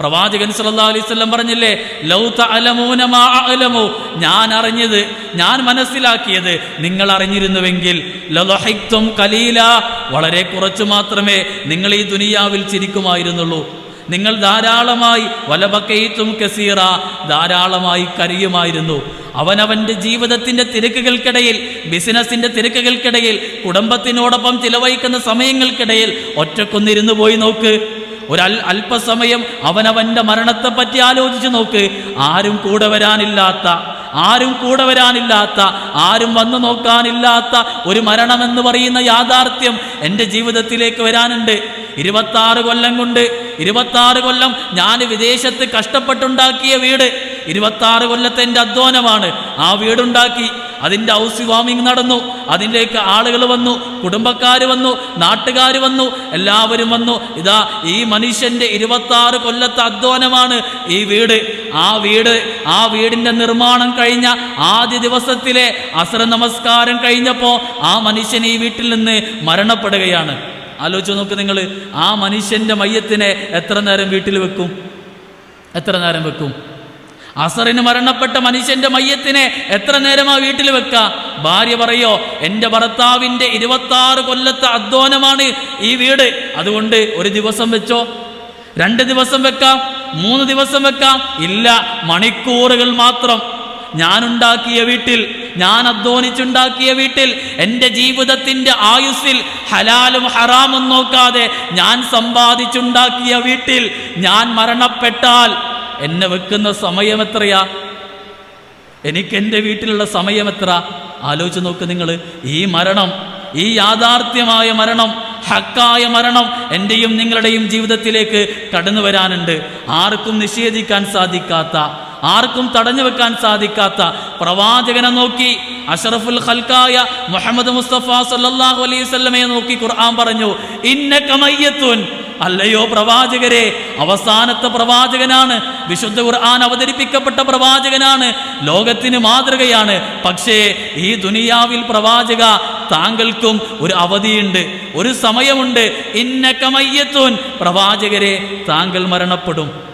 പ്രവാചകൻ സല്ലല്ലാഹു അലൈഹി വസല്ലം പറഞ്ഞില്ലേ ലൗ തഅലമൂന മാ അഅലമു. ഞാൻ അറിഞ്ഞത് ഞാൻ മനസ്സിലാക്കിയത് നിങ്ങൾ അറിഞ്ഞിരുന്നുവെങ്കിൽ ലളഹിക്തും കലീല വളരെ കുറച്ചു മാത്രമേ നിങ്ങൾ ഈ ദുനിയാവിൽ ചിരിക്കുമായിരുന്നുള്ളൂ. നിങ്ങൾ ധാരാളമായി വലബക്കയിത്തും കസീറ. ധാരാളമായി കരയുമായിരുന്നു. അവനവന്റെ ജീവിതത്തിന്റെ തിരക്കുകൾക്കിടയിൽ ബിസിനസ്സിന്റെ തിരക്കുകൾക്കിടയിൽ കുടുംബത്തിനോടൊപ്പം ചിലവഴിക്കുന്ന സമയങ്ങൾക്കിടയിൽ ഒറ്റക്കൊന്നിരുന്നു പോയി നോക്ക്. ഒരു അല്പസമയം അവനവന്റെ മരണത്തെപ്പറ്റി ആലോചിച്ച് നോക്ക്. ആരും കൂടെ വരാനില്ലാത്ത ആരും കൂടെ വരാനില്ലാത്ത ആരും വന്നു നോക്കാനില്ലാത്ത ഒരു മരണമെന്ന് പറയുന്ന യാഥാർത്ഥ്യം എന്റെ ജീവിതത്തിലേക്ക് വരാനുണ്ട്. ഇരുപത്താറ് കൊല്ലം കൊണ്ട് ഇരുപത്താറ് കൊല്ലം ഞാൻ വിദേശത്ത് കഷ്ടപ്പെട്ടുണ്ടാക്കിയ വീട്. ഇരുപത്താറ് കൊല്ലത്തെ എന്റെ അധ്വാനമാണ്. ആ വീടുണ്ടാക്കി അതിന്റെ ഹൗസ് വാമിംഗ് നടന്നു അതിലേക്ക് ആളുകൾ വന്നു കുടുംബക്കാർ വന്നു നാട്ടുകാർ വന്നു എല്ലാവരും വന്നു. ഇതാ ഈ മനുഷ്യന്റെ ഇരുപത്താറ് കൊല്ലത്തെ അധ്വാനമാണ് ഈ വീട്. ആ വീട് ആ വീടിന്റെ നിർമ്മാണം കഴിഞ്ഞ ആദ്യ ദിവസത്തിലെ അസ്ര നമസ്കാരം കഴിഞ്ഞപ്പോൾ ആ മനുഷ്യൻ ഈ വീട്ടിൽ നിന്ന് മരണപ്പെടുകയാണ്. ആലോചിച്ച് നോക്ക് നിങ്ങൾ ആ മനുഷ്യന്റെ മയ്യത്തിനെ എത്ര നേരം വീട്ടിൽ വെക്കും? എത്ര നേരം വെക്കും? അസറിന് മരണപ്പെട്ട മനുഷ്യന്റെ മയ്യത്തിനെ എത്ര നേരമാ വീട്ടിൽ വെക്ക? ഭാര്യ പറയോ എന്റെ ഭർത്താവിന്റെ ഇരുപത്താറ് കൊല്ലത്തെ അധ്വാനമാണ് ഈ വീട്. അതുകൊണ്ട് ഒരു ദിവസം വെച്ചോ. രണ്ട് ദിവസം വെക്കാം മൂന്ന് ദിവസം വെക്കാം. ഇല്ല മണിക്കൂറുകൾ മാത്രം. ഞാനുണ്ടാക്കിയ വീട്ടിൽ ഞാൻ അധ്വാനിച്ചുണ്ടാക്കിയ വീട്ടിൽ എന്റെ ജീവിതത്തിന്റെ ആയുസ്സിൽ ഹലാലും ഹറാമും നോക്കാതെ ഞാൻ സമ്പാദിച്ചുണ്ടാക്കിയ വീട്ടിൽ ഞാൻ മരണപ്പെട്ടാൽ എന്നെ വെക്കുന്ന സമയം എത്രയാ? എനിക്ക് എന്റെ വീട്ടിലുള്ള സമയം എത്ര? ആലോചിച്ച് നോക്ക് നിങ്ങൾ ഈ മരണം ഈ യാഥാർത്ഥ്യമായ മരണം ഹക്കായ മരണം എന്റെയും നിങ്ങളുടെയും ജീവിതത്തിലേക്ക് കടന്നു വരാനുണ്ട്. ആർക്കും നിഷേധിക്കാൻ സാധിക്കാത്ത ആർക്കും തടഞ്ഞു വെക്കാൻ സാധിക്കാത്ത പ്രവാചകനെ നോക്കി അഷറഫുൽ ഖൽക്കായ മുഹമ്മദ് മുസ്തഫ സല്ലല്ലാഹു അലൈഹി സ്വലമയെ നോക്കി ഖുർആൻ പറഞ്ഞു ഇന്നക മയ്യത്തുൻ അല്ലയോ പ്രവാചകരെ? അവസാനത്തെ പ്രവാചകനാണ്. വിശുദ്ധ ഖുർആൻ അവതരിപ്പിക്കപ്പെട്ട പ്രവാചകനാണ്. ലോകത്തിന് മാതൃകയാണ്. പക്ഷേ ഈ ദുനിയാവിൽ പ്രവാചക താങ്കൾക്കും ഒരു അവധിയുണ്ട്. ഒരു സമയമുണ്ട്. ഇന്നക മയ്യത്തുൻ. പ്രവാചകരെ താങ്കൾ മരണപ്പെടും.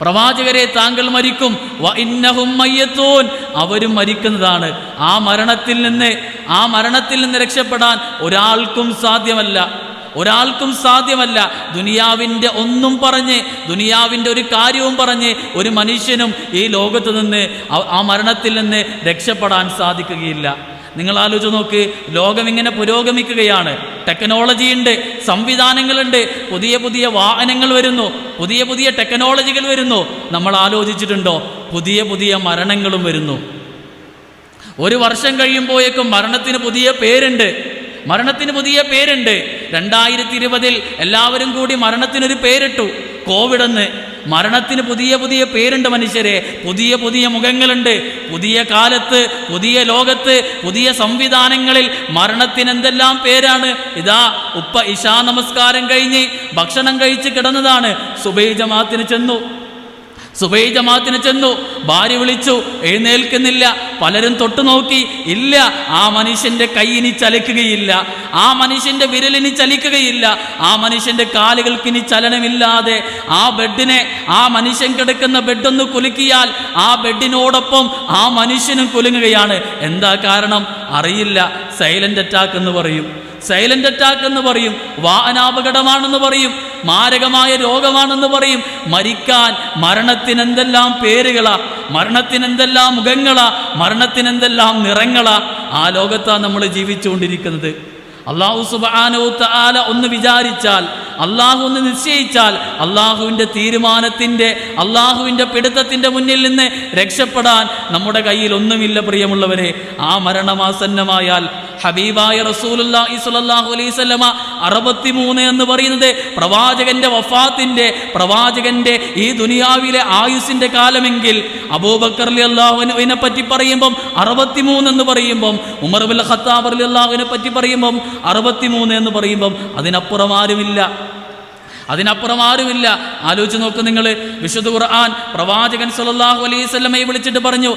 പ്രവാചകരെ താങ്കൾ മരിക്കും. ഇന്നഹും മയ്യത്തൂൻ. അവരും മരിക്കുന്നതാണ്. ആ മരണത്തിൽ നിന്ന് ആ മരണത്തിൽ നിന്ന് രക്ഷപ്പെടാൻ ഒരാൾക്കും സാധ്യമല്ല. ഒരാൾക്കും സാധ്യമല്ല. ദുനിയാവിന്റെ ഒന്നും പറഞ്ഞ് ദുനിയാവിന്റെ ഒരു കാര്യവും പറഞ്ഞ് ഒരു മനുഷ്യനും ഈ ലോകത്ത് നിന്ന് ആ- മരണത്തിൽ നിന്ന് രക്ഷപ്പെടാൻ സാധിക്കുകയില്ല. നിങ്ങൾ ആലോചിച്ച് നോക്ക് ലോകം ഇങ്ങനെ പുരോഗമിക്കുകയാണ്. ടെക്നോളജി ഉണ്ട് സംവിധാനങ്ങളുണ്ട് പുതിയ പുതിയ വാഹനങ്ങൾ വരുന്നു പുതിയ പുതിയ ടെക്നോളജികൾ വരുന്നു. നമ്മൾ ആലോചിച്ചിട്ടുണ്ടോ? പുതിയ പുതിയ മരണങ്ങളും വരുന്നു. ഒരു വർഷം കഴിയുമ്പോഴേക്കും മരണത്തിന് പുതിയ പേരുണ്ട്. മരണത്തിന് പുതിയ പേരുണ്ട്. രണ്ടായിരത്തി ഇരുപതിൽ എല്ലാവരും കൂടി മരണത്തിനൊരു പേരിട്ടു. കോവിഡ് എന്ന് മരണത്തിന് പുതിയ പുതിയ പേരുണ്ട് മനുഷ്യരെ. പുതിയ പുതിയ മുഖങ്ങളുണ്ട്. പുതിയ കാലത്ത് പുതിയ ലോകത്ത് പുതിയ സംവിധാനങ്ങളിൽ മരണത്തിന് എന്തെല്ലാം പേരാണ്. ഇതാ ഉപ്പ ഇശാ നമസ്കാരം കഴിഞ്ഞ് ഭക്ഷണം കഴിച്ച് കിടന്നതാണ്. സുബൈ ജമാത്തിന് ചെന്നു. സുബൈ ജമാത്തിന് ചെന്നു. ഭാര്യ വിളിച്ചു എഴുന്നേൽക്കുന്നില്ല. പലരും തൊട്ടു നോക്കി. ഇല്ല ആ മനുഷ്യന്റെ കൈ ഇനി ചലിക്കുകയില്ല. ആ മനുഷ്യന്റെ വിരലിനി ചലിക്കുകയില്ല. ആ മനുഷ്യന്റെ കാലുകൾക്കിനി ചലനമില്ലാതെ. ആ ബെഡിനെ ആ മനുഷ്യൻ കിടക്കുന്ന ബെഡൊന്ന് കുലുക്കിയാൽ ആ ബെഡിനോടൊപ്പം ആ മനുഷ്യനും കുലുങ്ങുകയാണ്. എന്താ കാരണം? അറിയില്ല. സൈലന്റ് അറ്റാക്ക് എന്ന് പറയും. സൈലന്റ് അറ്റാക്ക് എന്ന് പറയും. വാഹനാപകടമാണെന്ന് പറയും. മാരകമായ രോഗമാണെന്ന് പറയും. മരിക്കാൻ മരണത്തിന് എന്തെല്ലാം പേരുകളാ? മരണത്തിന് എന്തെല്ലാം മുഖങ്ങളാ? മരണത്തിന് എന്തെല്ലാം നിറങ്ങളാ? ആ ലോകത്താണ് നമ്മൾ ജീവിച്ചുകൊണ്ടിരിക്കുന്നത്. അള്ളാഹു സുബാനോ താല ഒന്ന് വിചാരിച്ചാൽ അള്ളാഹു ഒന്ന് നിശ്ചയിച്ചാൽ അള്ളാഹുവിന്റെ തീരുമാനത്തിന്റെ അള്ളാഹുവിന്റെ പിടുത്തത്തിന്റെ മുന്നിൽ നിന്ന് രക്ഷപ്പെടാൻ നമ്മുടെ കയ്യിൽ ഒന്നുമില്ല പ്രിയമുള്ളവരെ. ആ മരണമാസന്നമായാൽ ഹബീബായ റസൂലുള്ളാഹി സ്വല്ലല്ലാഹു അലൈഹി വസല്ലമ അറുപത്തിമൂന്ന് എന്ന് പറയുന്നത് പ്രവാചകന്റെ വഫാത്തിന്റെ പ്രവാചകന്റെ ഈ ദുനിയാവിലെ ആയുസിന്റെ കാലമെങ്കിൽ അബൂബക്കർ അലി അള്ളാഹുവിനെ പറ്റി പറയുമ്പം അറുപത്തിമൂന്ന് എന്ന് പറയുമ്പം ഉമർ ബിൽ ഖത്താബ് അലി അള്ളാഹുവിനെ പറ്റി പറയുമ്പം അറുപത്തിമൂന്ന് എന്ന് പറയുമ്പം അതിനപ്പുറം ആരുമില്ല. അതിനപ്പുറം ആരുമില്ല. ആലോചിച്ച് നോക്ക് നിങ്ങൾ വിശുദ്ധ ഖുർആൻ പ്രവാചകൻ സല്ലല്ലാഹു അലൈഹി വിളിച്ചിട്ട് പറഞ്ഞു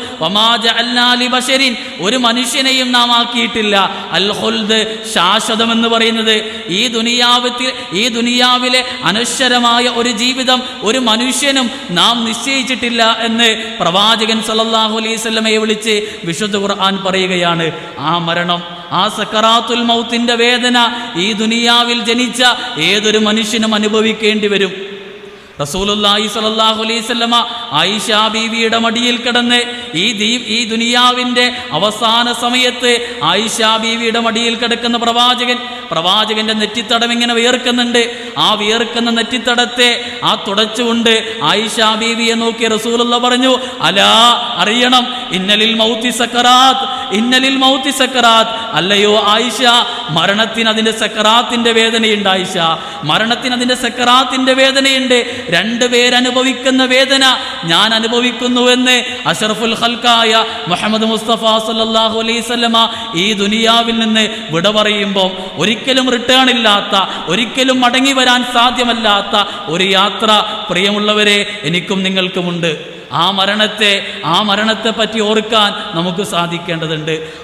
ബശരിൻ ഒരു മനുഷ്യനെയും നാം ആക്കിയിട്ടില്ല. അൽ ഖുൽദ് ശാശ്വതം എന്ന് പറയുന്നത് ഈ ദുനിയാവത്തിൽ ഈ ദുനിയാവിലെ അനശ്വരമായ ഒരു ജീവിതം ഒരു മനുഷ്യനും നാം നിശ്ചയിച്ചിട്ടില്ല എന്ന് പ്രവാചകൻ സല്ലല്ലാഹു അലൈഹി വിളിച്ച് വിശുദ്ധ ഖുർആൻ പറയുകയാണ്. ആ മരണം ആ സക്കറാത്തുൽ മൗത്തിന്റെ വേദന ഈ ദുനിയാവിൽ ജനിച്ച ഏതൊരു മനുഷ്യനും അനുഭവിക്കേണ്ടി വരും. റസൂലുല്ലാഹി അലൈഹി വസല്ലമ ആയിഷ ബീവിയുടെ മടിയിൽ കിടന്ന് ഈ ദീ ഈ ദുനിയാവിന്റെ അവസാന സമയത്ത് ആയിഷ ബീവിയുടെ മടിയിൽ കിടക്കുന്ന പ്രവാചകൻ പ്രവാചകന്റെ നെറ്റിത്തടം ഇങ്ങനെ വിയർക്കുന്നുണ്ട്. ആ വിയർക്കുന്ന നെറ്റിത്തടത്തെ ആ തുടച്ചുകൊണ്ട് ആയിഷ ബീവിയെ നോക്കി റസൂലുള്ള പറഞ്ഞു അലാ അറിയണം. ഇന്നലിൽ മൗത്തി സക്കറാത്ത് ഇന്നലിൽ മൗത്തി സക്കറാത്ത്. അല്ലയോ ആയിഷ മരണത്തിന് അതിന്റെ സക്കറാത്തിന്റെ വേദനയുണ്ട് ആയിഷ. മരണത്തിന് അതിന്റെ സക്കറാത്തിന്റെ വേദനയുണ്ട്. രണ്ടുപേരനുഭവിക്കുന്ന വേദന ഞാൻ അനുഭവിക്കുന്നുവെന്ന് അഷറഫുൽ ഹൽക്കായ മുഹമ്മദ് മുസ്തഫ സല്ലല്ലാഹു അലൈഹി സ്വല്ലമ ഈ ദുനിയാവിൽ നിന്ന് വിട പറയുമ്പോൾ ഒരിക്കലും റിട്ടേൺ ഇല്ലാത്ത ഒരിക്കലും മടങ്ങി വരാൻ സാധ്യമല്ലാത്ത ഒരു യാത്ര പ്രിയമുള്ളവരെ എനിക്കും നിങ്ങൾക്കുമുണ്ട്. ആ മരണത്തെ ആ മരണത്തെ പറ്റി ഓർക്കാൻ നമുക്ക് സാധിക്കേണ്ടതുണ്ട്.